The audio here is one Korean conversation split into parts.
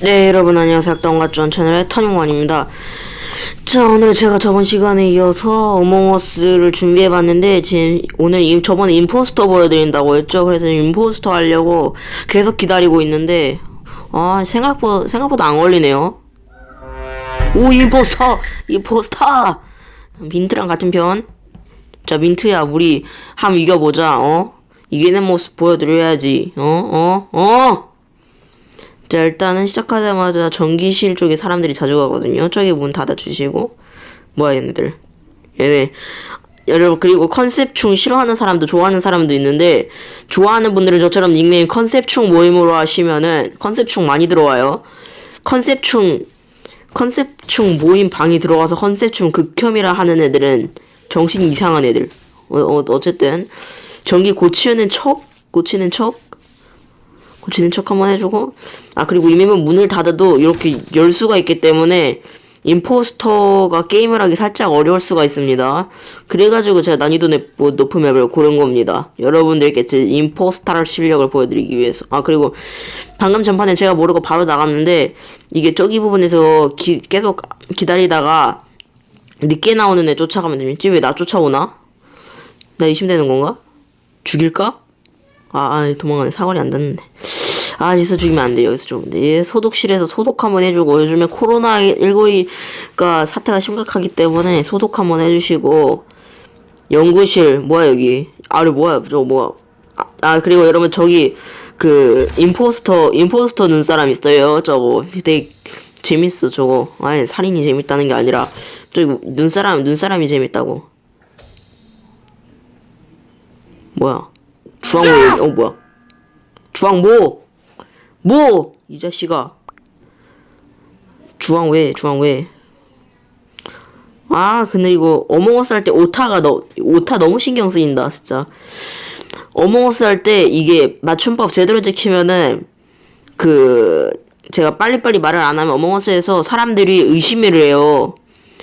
네 여러분 안녕하세요. 악동가전 채널의 터닝원입니다. 자 오늘 제가 저번 시간에 이어서 어몽어스를 준비해봤는데 지금 오늘 이- 저번에 임포스터 보여드린다고 했죠? 그래서 임포스터 하려고 계속 기다리고 있는데 아 생각보다 생각보다 안 걸리네요. 오 임포스터! 임포스터 민트랑 같은 편 자 민트야 우리 한번 이겨보자 어? 이기는 모습 보여드려야지 어? 어, 어? 자 일단은 시작하자마자 전기실 쪽에 사람들이 자주 가거든요. 저기 문 닫아주시고. 뭐야 얘네들. 얘네. 여러분 그리고 컨셉충 싫어하는 사람도 좋아하는 사람도 있는데 좋아하는 분들은 저처럼 닉네임 컨셉충 모임으로 하시면은 컨셉충 많이 들어와요. 컨셉충 컨셉충 모임 방이 들어가서 컨셉충 극혐이라 하는 애들은 정신이 이상한 애들. 어, 어 어 쨌든 전기 고치는 척? 고치는 척? 고치는 척 한번 해주고. 아 그리고 이 맵은 문을 닫아도 이렇게 열 수가 있기 때문에 임포스터가 게임을 하기 살짝 어려울 수가 있습니다 그래가지고 제가 난이도 맵, 뭐 높은 맵을 고른 겁니다 여러분들께 제 임포스터 실력을 보여드리기 위해서 아 그리고 방금 전판에 제가 모르고 바로 나갔는데 이게 저기 부분에서 기, 계속 기다리다가 늦게 나오는 애 쫓아가면 되겠지 왜 나 쫓아오나? 나 의심되는 건가? 죽일까? 아, 아 도망가네. 사거리 안 닿는데. 아, 여기서 죽이면 안 돼요. 여기서 죽으면 돼. 얘 소독실에서 소독 한번 해주고, 요즘에 코로나 19가 사태가 심각하기 때문에 소독 한번 해주시고, 연구실, 뭐야, 여기. 아래 뭐야, 저거 뭐야. 아, 아, 그리고 여러분, 저기, 그, 임포스터, 임포스터 눈사람 있어요. 저거. 되게 재밌어, 저거. 아니, 살인이 재밌다는 게 아니라, 저기, 눈사람, 눈사람이 재밌다고. 뭐야. 주황모, 어, 뭐야. 주황모! 뭐! 이 자식아. 주황 왜, 주황 왜. 아, 근데 이거 어몽어스 할 때 오타가 너, 오타 너무 신경 쓰인다, 진짜. 어몽어스 할 때 이게 맞춤법 제대로 지키면은, 그, 제가 빨리빨리 말을 안 하면 어몽어스에서 사람들이 의심을 해요.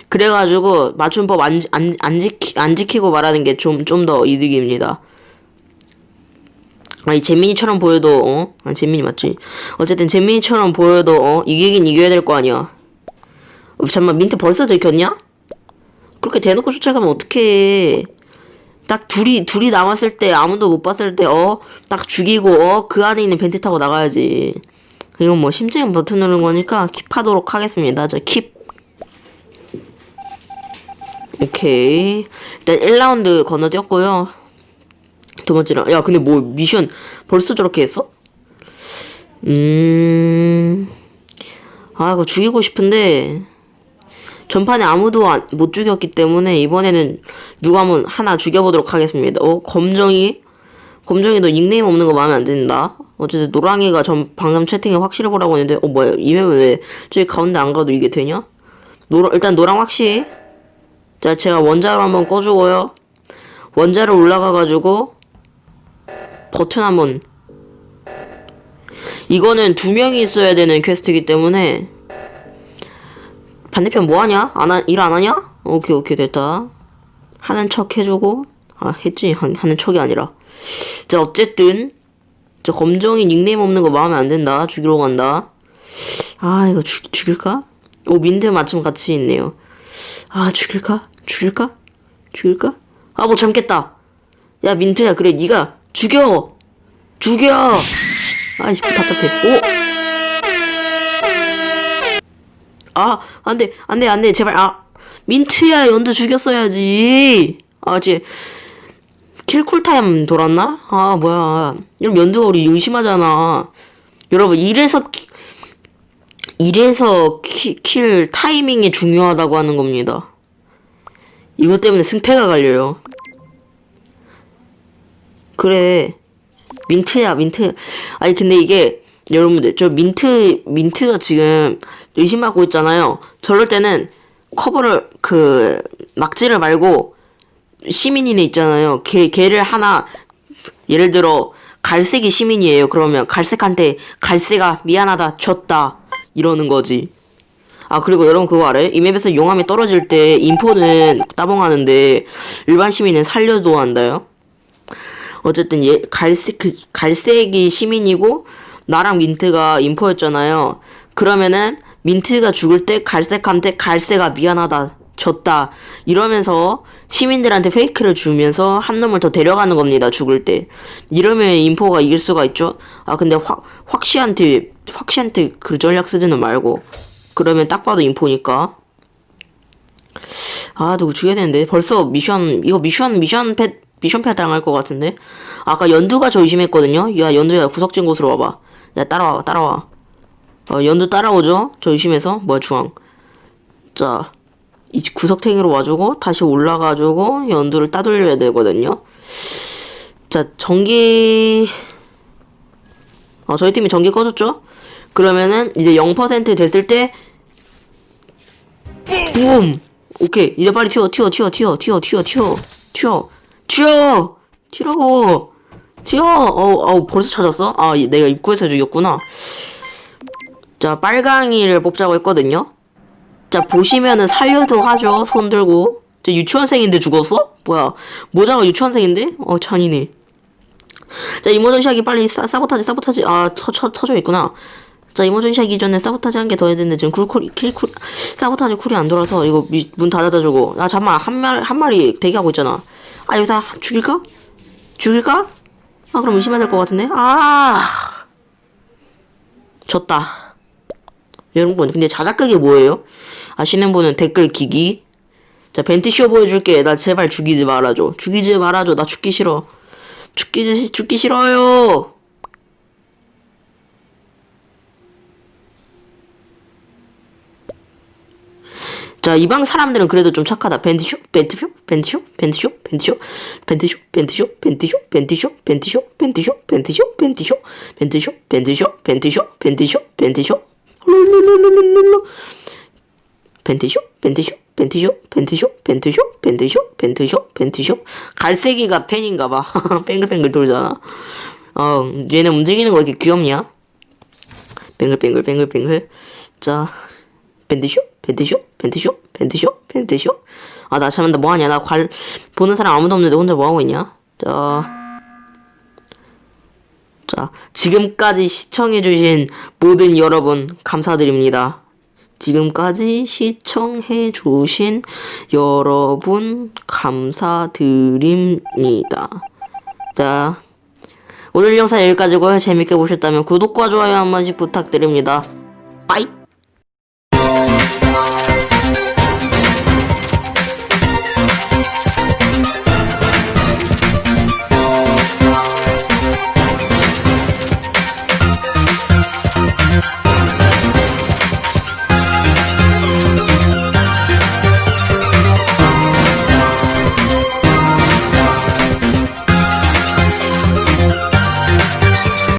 그래가지고 맞춤법 안, 지- 안, 안, 지키, 안 지키고 말하는 게 좀, 좀 더 이득입니다. 아니 재민이처럼 보여도 어? 아 재민이 맞지? 어쨌든 재민이처럼 보여도 어? 이기긴 이겨야 될 거 아니야. 어, 잠만 민트 벌써 들켰냐? 그렇게 대놓고 쫓아가면 어떡해. 딱 둘이 둘이 남았을 때 아무도 못 봤을 때 어? 딱 죽이고 어? 그 안에 있는 벤트 타고 나가야지. 이건 뭐 심장 버튼 누르는 거니까 킵하도록 하겠습니다. 저 킵. 오케이. 일단 1라운드 건너뛰었고요. 두 번째로 야 근데 뭐 미션 벌써 저렇게 했어? 음... 아 이거 죽이고 싶은데 전판에 아무도 안- 못 죽였기 때문에 이번에는 누가 한번 하나 죽여보도록 하겠습니다 어? 검정이? 검정이 너 닉네임 없는 거 마음에 안 든다 어쨌든 노랑이가 전 방금 채팅에 확실해 보라고 했는데 어 뭐야 이 맵은 왜 저기 가운데 안 가도 이게 되냐? 노랑 일단 노랑 확실히 자 제가 원자로 한번 꺼주고요 원자로 올라가가지고 버튼 한번 이거는 두 명이 있어야 되는 퀘스트이기 때문에 반대편 뭐하냐? 안 하, 일안 하냐? 오케이 오케이 됐다 하는 척 해주고 아 했지 하, 하는 척이 아니라 자 어쨌든 저 검정이 닉네임 없는 거 마음에 안 든다 죽이러 간다 아 이거 죽, 죽일까? 오 민트 마침 같이 있네요 아 죽일까? 죽일까? 죽일까? 아 뭐 잠겠다 야 민트야 그래 네가 죽여. 죽여. 아이씨 답답해. 오! 아 안 돼 안 돼 안 돼 제발. 아 민트야 연두 죽였어야지. 아 이제 킬쿨타임 돌았나? 아 뭐야. 이럼 연두가 우리 의심하잖아. 여러분 이래서 키- 이래서 키, 킬 타이밍이 중요하다고 하는 겁니다. 이것 때문에 승패가 갈려요 그래. 민트야 민트. 아니 근데 이게 여러분들 저 민트 민트가 지금 의심하고 있잖아요. 저럴 때는 커버를 그 막지를 말고 시민이네 있잖아요. 걔 걔를 하나 예를 들어 갈색이 시민이에요. 그러면 갈색한테 갈색아 미안하다 졌다 이러는 거지. 아 그리고 여러분 그거 알아요? 이 맵에서 용암이 떨어질 때 인포는 따봉하는데 일반 시민은 살려도 한다요. 어쨌든 얘 갈색 그 갈색이 시민이고 나랑 민트가 인포였잖아요. 그러면은 민트가 죽을 때 갈색한테 갈색아 미안하다 졌다 이러면서 시민들한테 페이크를 주면서 한 놈을 더 데려가는 겁니다 죽을 때. 이러면 인포가 이길 수가 있죠. 아 근데 확 확시한테 확시한테 그 전략 쓰지는 말고 그러면 딱 봐도 인포니까. 아 누구 죽여야 되는데? 벌써 미션 이거 미션 미션 패 미션패 당할 것 같은데? 아까 연두가 저 의심했거든요? 야, 연두야, 구석진 곳으로 와봐. 야, 따라와, 따라와. 어, 연두 따라오죠? 저 의심해서. 뭐야, 중앙. 자, 이 구석탱이로 와주고, 다시 올라가주고, 연두를 따돌려야 되거든요? 자, 전기. 어, 저희 팀이 전기 꺼졌죠? 그러면은, 이제 0% 됐을 때, 붐! 오케이. 이제 빨리 튀어, 튀어, 튀어, 튀어, 튀어, 튀어, 튀어, 튀어. 튀어! 튀라고! 튀어! 어우, 어우, 벌써 찾았어? 아, 이- 내가 입구에서 죽였구나. 자, 빨강이를 뽑자고 했거든요? 자, 보시면은 살려도 하죠. 손 들고. 저 유치원생인데 죽었어? 뭐야. 모자가 유치원생인데? 어, 잔이네. 자, 이모전 시작이 빨리 사, 사보타지, 사보타지. 아, 터, 터, 터져 있구나. 자, 이모전 시작이 전에 사보타지 한 개 더 해야 되는데 지금 쿨쿨, 킬쿨, 사보타지 쿨이 안 돌아서 이거 미- 문 닫아다 주고. 아, 잠깐만. 한 마리, 한 마리 대기하고 있잖아. 아, 여기서 죽일까? 죽일까? 아, 그럼 될것 같은데? 아! 졌다. 여러분, 근데 자작극이 뭐예요? 아시는 분은 댓글 기기. 자, 벤티쇼 보여줄게. 나 제발 죽이지 말아줘. 죽이지 말아줘. 나 죽기 싫어. 죽기, 죽기 싫어요. 자, 이방 사람들은 그래도 좀 착하다. 벤티쇼, 벤티쇼, 벤티쇼, 벤티쇼, 벤티쇼, 벤티쇼, 벤티쇼, 벤티쇼, 벤티쇼, 벤티쇼, 벤티쇼, 벤티쇼, 벤티쇼, 벤티쇼, 벤티쇼, 벤티쇼, 벤티쇼, 벤티쇼, 룰루루루루루. 벤티쇼, 벤티쇼, 벤티쇼, 벤티쇼, 벤티쇼, 벤티쇼, 벤티쇼, 벤티쇼. 갈색이가 팬인가 봐. 뱅글뱅글 돌잖아. 어, 얘네 움직이는 거 이렇게 귀엽냐? 뱅글뱅글 뱅글뱅글. 자, 벤티쇼, 벤티쇼, 벤티쇼, 벤티쇼, 벤티쇼. 아, 나 참나 뭐하냐? 나 관, 보는 사람 아무도 없는데 혼자 뭐하고 있냐? 자. 자, 지금까지 시청해주신 모든 여러분, 감사드립니다. 지금까지 시청해주신 여러분, 감사드립니다. 자, 오늘 영상 여기까지고요. 재밌게 보셨다면 구독과 좋아요 한 번씩 부탁드립니다. 빠이!